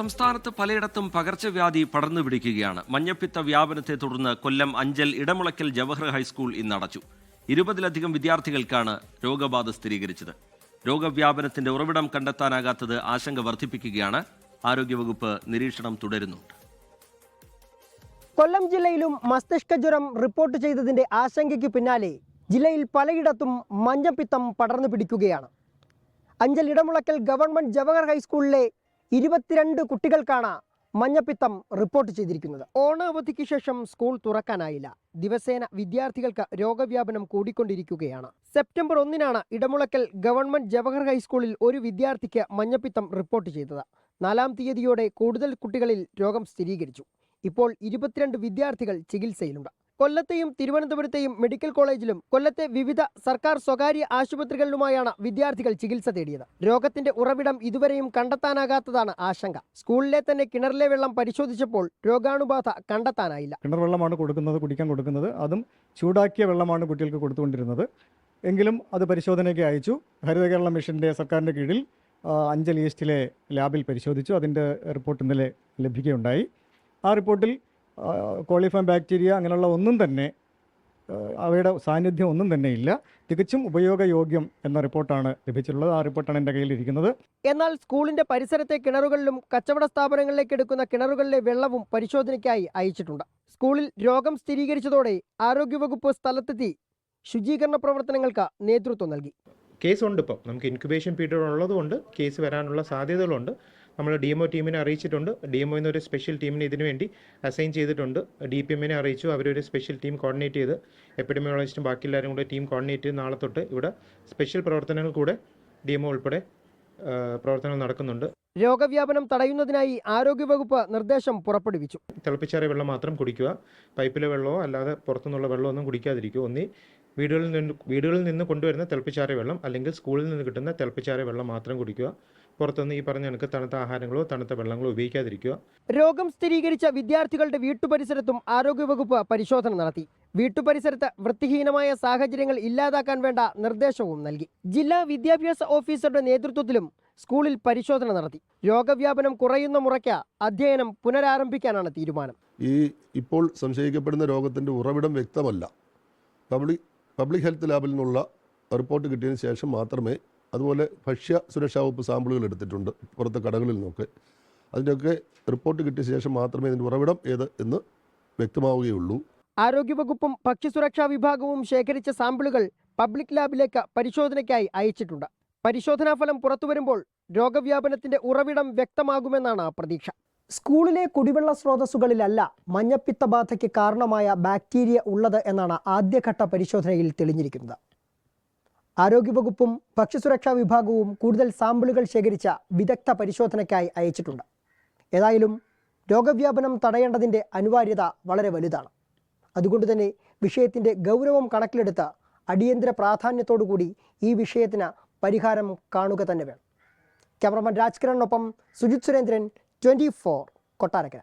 സംസ്ഥാനത്ത് പലയിടത്തും പകർച്ചവ്യാധി പടർന്നു പിടിക്കുകയാണ് മഞ്ഞപ്പിത്ത വ്യാപനത്തെ തുടർന്ന് കൊല്ലം അഞ്ചൽ ഇടമുളയ്ക്കൽ ജവഹർ ഹൈസ്കൂൾ ഇന്ന് അടച്ചു. ഇരുപതിലധികം വിദ്യാർത്ഥികൾക്കാണ് രോഗബാധ സ്ഥിരീകരിച്ചത്. രോഗവ്യാപനത്തിന്റെ ഉറവിടം കണ്ടെത്താനാകാത്തത് ആശങ്ക വർദ്ധിപ്പിക്കുകയാണ്. ആരോഗ്യവകുപ്പ് നിരീക്ഷണം തുടരുന്നുണ്ട്. കൊല്ലം ജില്ലയിലും മസ്തിഷ്ക ജ്വരം റിപ്പോർട്ട് ചെയ്തതിന്റെ ആശങ്കയ്ക്ക് പിന്നാലെ ജില്ലയിൽ പലയിടത്തും മഞ്ഞപ്പിത്തം പടർന്നു പിടിക്കുകയാണ് അഞ്ചൽ ഇടമുളക്കൽ ഗവൺമെന്റ് ജവഹർ ഹൈസ്കൂളിലെ ഇരുപത്തിരണ്ട് കുട്ടികൾക്കാണ് മഞ്ഞപ്പിത്തം റിപ്പോർട്ട് ചെയ്തിരിക്കുന്നത്. ഓണാവധിക്ക് ശേഷം സ്കൂൾ തുറക്കാനായില്ല. ദിവസേന വിദ്യാർത്ഥികൾക്ക് രോഗവ്യാപനം കൂടിക്കൊണ്ടിരിക്കുകയാണ്. സെപ്റ്റംബർ ഒന്നിനാണ് ഇടമുളക്കൽ ഗവൺമെന്റ് ജവഹർ ഹൈസ്കൂളിൽ ഒരു വിദ്യാർത്ഥിക്ക് മഞ്ഞപ്പിത്തം റിപ്പോർട്ട് ചെയ്തത്. നാലാം തീയതിയോടെ കൂടുതൽ കുട്ടികളിൽ രോഗം സ്ഥിരീകരിച്ചു. ഇപ്പോൾ ഇരുപത്തിരണ്ട് വിദ്യാർത്ഥികൾ ചികിത്സയിലുണ്ട്. കൊല്ലത്തെയും തിരുവനന്തപുരത്തെയും മെഡിക്കൽ കോളേജിലും കൊല്ലത്തെ വിവിധ സർക്കാർ സ്വകാര്യ ആശുപത്രികളിലുമായാണ് വിദ്യാർത്ഥികൾ ചികിത്സ തേടിയത്. രോഗത്തിന്റെ ഉറവിടം ഇതുവരെയും കണ്ടെത്താനാകാത്തതാണ് ആശങ്ക. സ്കൂളിലെ തന്നെ കിണറിലെ വെള്ളം പരിശോധിച്ചപ്പോൾ രോഗാണുബാധ കണ്ടെത്താനായില്ല. കിണർ വെള്ളമാണ് കൊടുക്കുന്നത് കുടിക്കാൻ കൊടുക്കുന്നത്. അതും ചൂടാക്കിയ വെള്ളമാണ് കുട്ടികൾക്ക് കൊടുത്തുകൊണ്ടിരുന്നത്. എങ്കിലും അത് പരിശോധനയ്ക്ക് അയച്ചു. ഹരിത കേരള മിഷന്റെ സർക്കാരിന്റെ കീഴിൽ അഞ്ചൽ ഈസ്റ്റിലെ ലാബിൽ പരിശോധിച്ചു. അതിന്റെ റിപ്പോർട്ട് ഇന്നലെ ലഭിക്കുകയുണ്ടായി. ആ റിപ്പോർട്ടിൽ ക്വാളിഫൈം ബാക്ടീരിയ അങ്ങനെയുള്ള ഒന്നും തന്നെ അവയുടെ സാന്നിധ്യം ഒന്നും തന്നെ ഇല്ല. തികച്ചും ഉപയോഗയോഗ്യം എന്ന റിപ്പോർട്ടാണ് ലഭിച്ചിട്ടുള്ളത്. ആ റിപ്പോർട്ടാണ് എന്റെ കയ്യിലിരിക്കുന്നത്. എന്നാൽ സ്കൂളിന്റെ പരിസരത്തെ കിണറുകളിലും കച്ചവട സ്ഥാപനങ്ങളിലേക്ക് എടുക്കുന്ന കിണറുകളിലെ വെള്ളവും പരിശോധനയ്ക്കായി അയച്ചിട്ടുണ്ട്. സ്കൂളിൽ രോഗം സ്ഥിരീകരിച്ചതോടെ ആരോഗ്യവകുപ്പ് സ്ഥലത്തെത്തി ശുചീകരണ പ്രവർത്തനങ്ങൾക്ക് നേതൃത്വം നൽകി. കേസ് ഉണ്ട് ഇപ്പം. നമുക്ക് ഇൻക്യുബേഷൻ പീരീഡ് ഉള്ളതുകൊണ്ട് കേസ് വരാനുള്ള സാധ്യതകളുണ്ട്. നമ്മൾ ഡി എം ഒ ടീമിനെ അറിയിച്ചിട്ടുണ്ട്. ഡി എം ഒ എന്നൊരു സ്പെഷ്യൽ ടീമിനെ ഇതിനു വേണ്ടി അസൈൻ ചെയ്തിട്ടുണ്ട്. ഡി പി എമ്മിനെ അറിയിച്ചു. അവരൊരു സ്പെഷ്യൽ ടീം കോർഡിനേറ്റ് ചെയ്ത് എപ്പിഡമിയോളജിസ്റ്റും ബാക്കി എല്ലാവരും കൂടെ ടീം കോർഡിനേറ്റ് ചെയ്ത് നാളെ തൊട്ട് ഇവിടെ സ്പെഷ്യൽ പ്രവർത്തനങ്ങൾ കൂടെ ഡി എം ഒ ഉൾപ്പെടെ പ്രവർത്തനങ്ങൾ നടക്കുന്നുണ്ട്. രോഗവ്യാപനം തടയുന്നതിനായി ആരോഗ്യവകുപ്പ് നിർദ്ദേശം പുറപ്പെടുവിച്ചു. തിളപ്പിച്ചാറിയ വെള്ളം മാത്രം കുടിക്കുക. പൈപ്പിലെ വെള്ളമോ അല്ലാതെ പുറത്തുനിന്നുള്ള വെള്ളമൊന്നും കുടിക്കാതിരിക്കുക. ഒന്നി വീടുകളിൽ നിന്ന് വീടുകളിൽ നിന്ന് കൊണ്ടുവരുന്ന തിളപ്പിച്ചാറിയ വെള്ളം അല്ലെങ്കിൽ സ്കൂളിൽ നിന്ന് കിട്ടുന്ന തിളപ്പിച്ചാറിയ വെള്ളം മാത്രം കുടിക്കുക. പുറത്തുനിന്ന് ഈ പറഞ്ഞ കണക്ക് തണുത്ത ആഹാരങ്ങളോ തണുത്ത വെള്ളങ്ങളോ ഉപയോഗിക്കാതിരിക്കുക. രോഗം സ്ഥിരീകരിച്ച വിദ്യാർത്ഥികളുടെ വീട്ടുപരിസരത്തും ആരോഗ്യവകുപ്പ് പരിശോധന നടത്തി. വീട്ടുപരിസരത്ത് വൃത്തിഹീനമായ സാഹചര്യങ്ങൾ ഇല്ലാതാക്കാൻ വേണ്ട നിർദ്ദേശവും നൽകി. ജില്ലാ വിദ്യാഭ്യാസ ഓഫീസറുടെ നേതൃത്വത്തിലും സ്കൂളിൽ പരിശോധന നടത്തി. രോഗവ്യാപനം കുറയുന്ന മുറയ്ക്ക് അധ്യയനം പുനരാരംഭിക്കാനാണ് തീരുമാനം. ഈ ഇപ്പോൾ സംശയിക്കപ്പെടുന്ന രോഗത്തിന്റെ ഉറവിടം വ്യക്തമല്ല. പബ്ലിക് പബ്ലിക് ഹെൽത്ത് ലാബിൽ നിന്നുള്ള റിപ്പോർട്ട് കിട്ടിയതിന് ശേഷം മാത്രമേ അതുപോലെ ഭക്ഷ്യ സുരക്ഷാ വകുപ്പ് സാമ്പിളുകൾ എടുത്തിട്ടുണ്ട് പുറത്തെ കടകളിൽ നിന്നൊക്കെ. അതിന്റെയൊക്കെ റിപ്പോർട്ട് കിട്ടിയ ശേഷം മാത്രമേ ഇതിന്റെ ഉറവിടം ഏത് എന്ന് വ്യക്തമാവുകയുള്ളൂ. ആരോഗ്യവകുപ്പും ഭക്ഷ്യസുരക്ഷാ വിഭാഗവും ശേഖരിച്ച സാമ്പിളുകൾ പബ്ലിക് ലാബിലേക്ക് പരിശോധനയ്ക്കായി അയച്ചിട്ടുണ്ട്. പരിശോധനാ ഫലം പുറത്തുവരുമ്പോൾ രോഗവ്യാപനത്തിന്റെ ഉറവിടം വ്യക്തമാകുമെന്നാണ് പ്രതീക്ഷ. സ്കൂളിലെ കുടിവെള്ള സ്രോതസ്സുകളിലല്ല മഞ്ഞപ്പിത്ത ബാധയ്ക്ക് കാരണമായ ബാക്ടീരിയ ഉള്ളത് എന്നാണ് ആദ്യഘട്ട പരിശോധനയിൽ തെളിഞ്ഞിരിക്കുന്നത്. ആരോഗ്യവകുപ്പും ഭക്ഷ്യസുരക്ഷാ വിഭാഗവും കൂടുതൽ സാമ്പിളുകൾ ശേഖരിച്ച വിദഗ്ധ പരിശോധനയ്ക്കായി അയച്ചിട്ടുണ്ട്. ഏതായാലും രോഗവ്യാപനം തടയേണ്ടതിന്റെ അനിവാര്യത വളരെ വലുതാണ്. അതുകൊണ്ട് തന്നെ വിഷയത്തിന്റെ ഗൗരവം കണക്കിലെടുത്ത് അടിയന്തര പ്രാധാന്യത്തോടുകൂടി ഈ വിഷയത്തിന് പരിഹാരം കാണുക തന്നെ വേണം. ക്യാമറമാൻ രാജ്കിരണിനൊപ്പം സുജിത് സുരേന്ദ്രൻ ട്വന്റി ഫോർ കൊട്ടാരക്കര.